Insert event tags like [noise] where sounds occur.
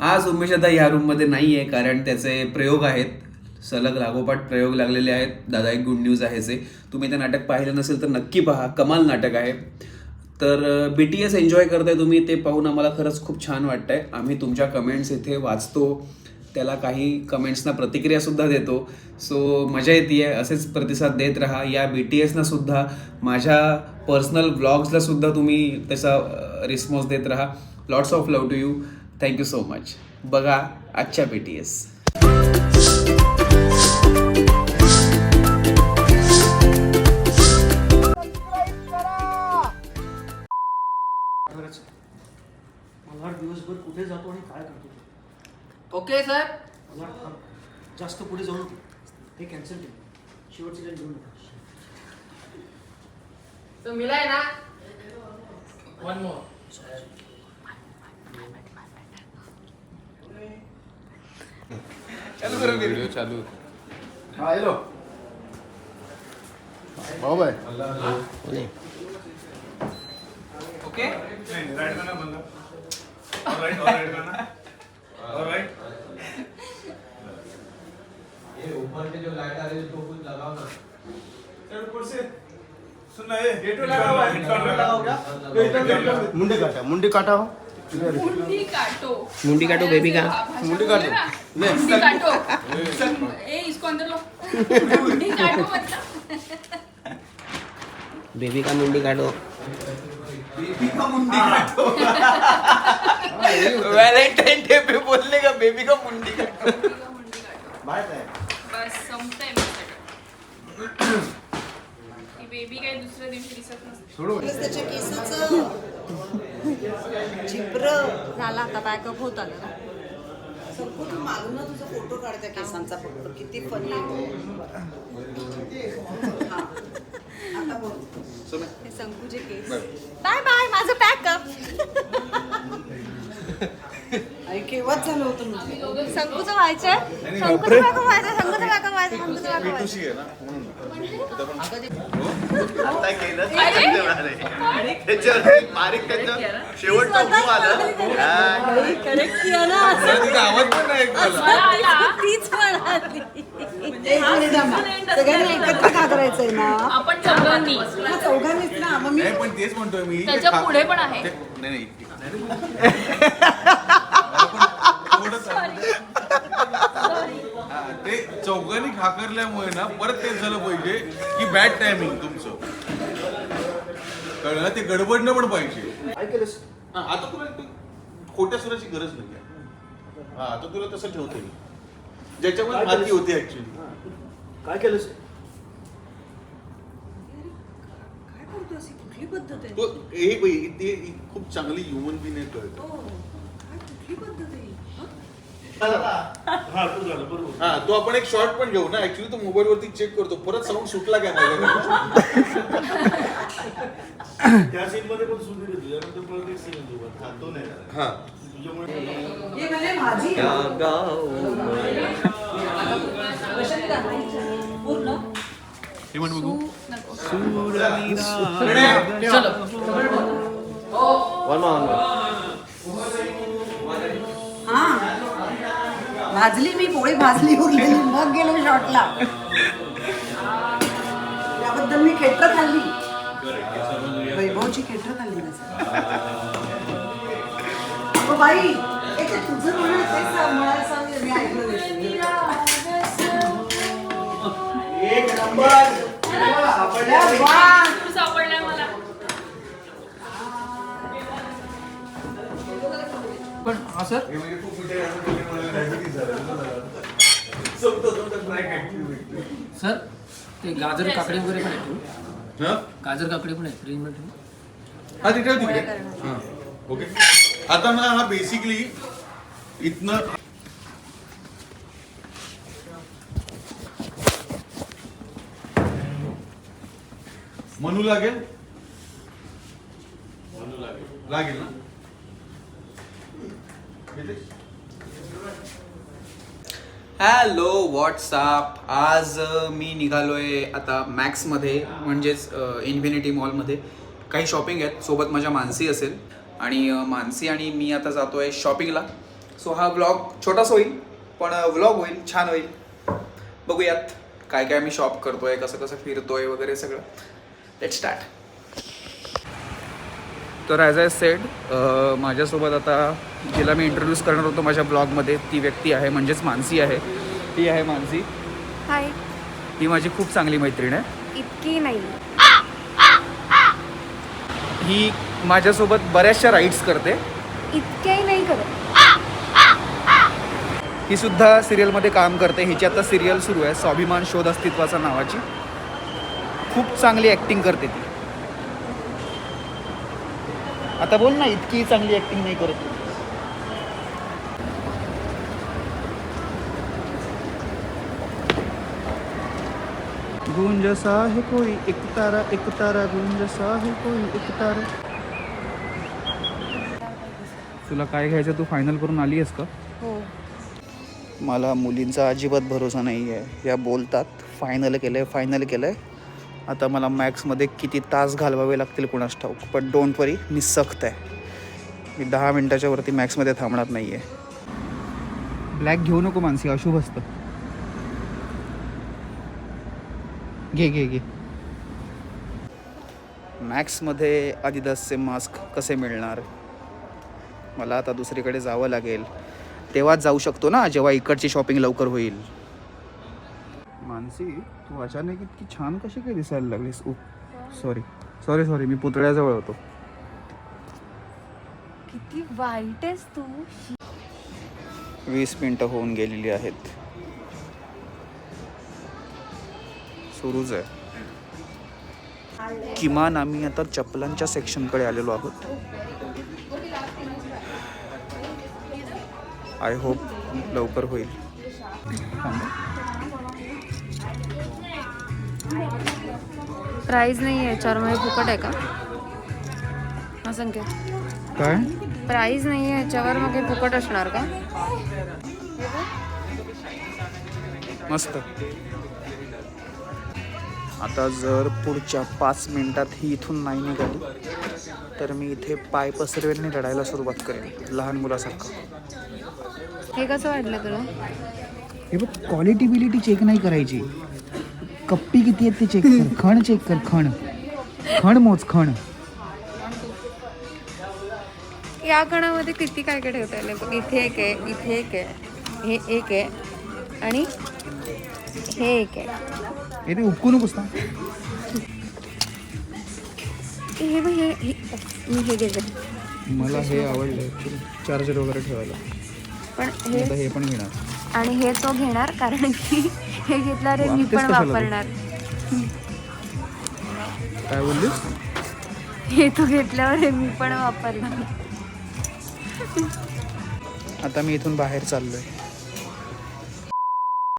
आज उमेश या रूममध्ये नाही आहे कारण त्याचे प्रयोग आहेत. सलग लागोपाठ प्रयोग लागलेले आहेत. दादा एक गुड न्यूज आहे जे तुम्ही ते नाटक पाहिलं नसेल तर नक्की पहा. कमाल नाटक आहे. तर बी टी एस एन्जॉय करताय तुम्ही ते पाहून आम्हाला खरंच खूप छान वाटतंय. आम्ही तुमच्या कमेंट्स इथे वाचतो. त्याला काही कमेंट्सना प्रतिक्रियासुद्धा देतो. सो मजा येते आहे असेच प्रतिसाद देत राहा. या बी टी एसना सुद्धा माझ्या पर्सनल ब्लॉग्सलासुद्धा तुम्ही त्याचा रिस्पॉन्स देत राहा. Lots of love to you thank you so much बघा आजच्या बी टी एस मला दिवसभर कुठे जातो आणि काय करतो ते. ओके साहेब मला. जास्त पुढे जाऊ नको. हे कॅन्सल केलं. शेवटची लाईन घेऊ नका तो मिलाय ना? वन मोर चालू करो वीडियो चालू हाँ हेलो बाबू भाई। ओके? राइट करना बंदा। ऑलराइट ऑलराइट करना। ऑलराइट ये ऊपर पे जो लाइट आ रही है तो कुछ लगाओ ना। सर ऊपर से। सुन ना ये। गेट लगा हुआ है। लगा होगा मुंडी काटा मुंडी काटा हो। मुंडी काटो. मुंडी काटो, baby का? मुंडी काटो. मुंडी काटो. ए इसको अंदर लो. मुंडी काटो मतलब. बेबी का मुंडी काटो. व्हॅलेंटाईन डे पे बोलले का बेबी का मुंडी का मुंडी काटो. बाय काय बस माझ्याकडे. ही बेबी काही दुसऱ्या दिवशी दिसत नसते. त्याच्या केसाचं चिप्र झाला आता बॅकअप होत आलं ना. मागून तुझा फोटो केसांचा फोटो किती फनी हे. संकुचे केस. बाय बाय माझं पॅकअप केव्हाच झालं होतं ना संकुचं व्हायचं संकुचं पॅकअप व्हायचं संकुचं पॅकअप व्हायचं संकुचं पॅकअप व्हायचं शेवट करेक्ट किया ना? असं आवाज पण नाही तीच थांबा. सगळ्यांनी एकत्र का करायचंय ना? आपण चौघांनी. हा चौघांनीच ना. मग मी नाही पण तेच म्हणतोय मी. ते त्याच्या खा- पुढे पण आहे. ते- नाही नाही. [laughs] मला पण थोडं चालू द्या. हा, ते चौघांनी खाकरल्यामुळे ना परत तेच झालं पाहिजे की बॅड टायमिंग तुमचं. कळलं? ते गडबडणं पण पाहिजे. काय केलंस हा, आता तुला ते खोट्या सुराची गरज नाही हा आता तुला तसं ठेवतो मी. ज्याच्यामध्ये माती होती ऍक्च्युली काय केलंस? काय करतो अशी? कुठली पद्धत आहे? तो हे बाई ते खूप चांगली ह्युमन बिन आहे कळत. हो. काय कुठली पद्धत आहे? ही? तू झालं बरोबर. हा तो आपण एक शॉर्ट पण घेऊ ना. ऍक्च्युली तो मोबाईल वरती चेक करतो. परत साऊंड सुटला काय माझ्याकडे त्या सीन मध्ये पण सुंदर आहे तुझ्यानंतर परत एक सीन येतो. बघ. हा, तो नाही झाला. हा. तुझ्यामुळे म्हणजे? पूर्ण हे भाजली मी पोळी भाजली उरलेली मग गेलो शॉटला त्याबद्दल मी खेटर खाल्ली. वैभवची खेटर खाल्ली ना बाई ए, ते तुझं सांग, मला सांग मी ऐकलं. एक नंबर. सापडल्या पण हा सर? सर ते गाजर काकडी वगैरे पण आहेत हा? गाजर काकडी पण आहेत फ्रीजमध्ये हा तिथे तिकडे. हा. ओके. आता ना हा बेसिकली इथनं मनू लागेल? मनू लागेल. लागेल ना? हॅलो व्हॉट्सअप आज मी मी निघालोय आता मॅक्समध्ये म्हणजेच इन्फिनिटी मॉलमध्ये काही शॉपिंग आहेत सोबत माझ्या मानसी असेल. आणि मानसी आणि मी आता जातो आहे शॉपिंगला सो हा व्लॉग छोटासा होईल पण व्लॉग होईल छान होईल. बघूयात काय काय मी शॉप करतोय कसं कसं फिरतोय वगैरे सगळं. लेट स्टार्ट तर ॲज आय सेड माझ्यासोबत आता जिला मी इंट्रोड्यूस करणार होतो माझ्या ब्लॉगमध्ये ती व्यक्ती आहे म्हणजेच मानसी आहे. ती आहे मानसी. हाय ही माझी खूप चांगली मैत्रीण आहे. इतकी नाही. ही माझ्यासोबत बऱ्याचशा राईड्स करते. इतक्याही नाही करत. ही सुद्धा सिरियलमध्ये काम करते. हिची आता सिरियल सुरू आहे. स्वाभिमान शोध अस्तित्वाचा नावाची. खूप चांगली ॲक्टिंग करते ती. आता बोल ना इतकी चांगली ॲक्टिंग नाही करत. तू. गूंज सा है कोई एक तारा एक तारा गूंज सा है कोई एक तारा. तुला काय घ्यायचं तू फायनल करून आली आहेस का? हो. मला मुलींचा अजिबात भरोसा नाही आहे या बोलतात फायनल केलं आहे फायनल केलं आहे आता मला मॅक्समध्ये किती तास घालवावे लागतील कुणास ठाऊक पण डोंट वरी मी सख्त आहे. मी दहा मिनटाच्या वरती मॅक्समध्ये थांबणार नाही आहे ब्लॅक घेऊ नको मानसी अशुभ असतं. घे घे घे. मॅक्समध्ये आदिदासचे मास्क कसे मिळणार? मला आता दुसरीकडे जावं लागेल. तेव्हाच जाऊ शकतो ना जेव्हा इकडची शॉपिंग लवकर होईल. मानसी तू अचानक इतकी छान कशी काय दिसायला लागलीस? सॉरी सॉरी सॉरी मी पुतळ्याजवळ होतो. किती वाईट आहेस तू. वीस मिनटं होऊन गेलेली आहेत. सुरूच आहे. किमान आम्ही आता चपलांच्या सेक्शनकडे आलेलो आहोत. आय होप लवकर होईल. प्राईज नाही आहे याच्यावर फुकट आहे का? हा संख्या काय? प्राईज नाही आहे याच्यावर मग हे फुकट असणार का? मस्त. आता जर पुढच्या पाच मिनिटात ही इथून नाही निघाली तर मी इथे पाय पसरवेलने रडायला सुरुवात करेन लहान मुलासारखं. हे कसं वाटलं तुला? हे बघ क्वालिटी बिलिटी चेक नाही करायची. कप्पी किती आहेत ते चेक कर. खण चेक कर खण. खण मोज खण. या कणामध्ये किती काय काय ठेवता येईल? बघ इथे एक आहे इथे एक आहे हे एक आहे आणि हे एक आहे. हे ते उपकू नकोस ना. हे बघ हे हे- मी हे घेते. मला हे आवडलं चार्जर वगैरे ठेवायला. पण आता हे पण घेणार. आणि हे तो घेणार कारण की हे घेतल्यावर हे मी पण? वापरणार. काय बोललीस? हे तो घेतल्यावर हे मी पण वापरणार. आता मी इथून बाहेर चाललोय.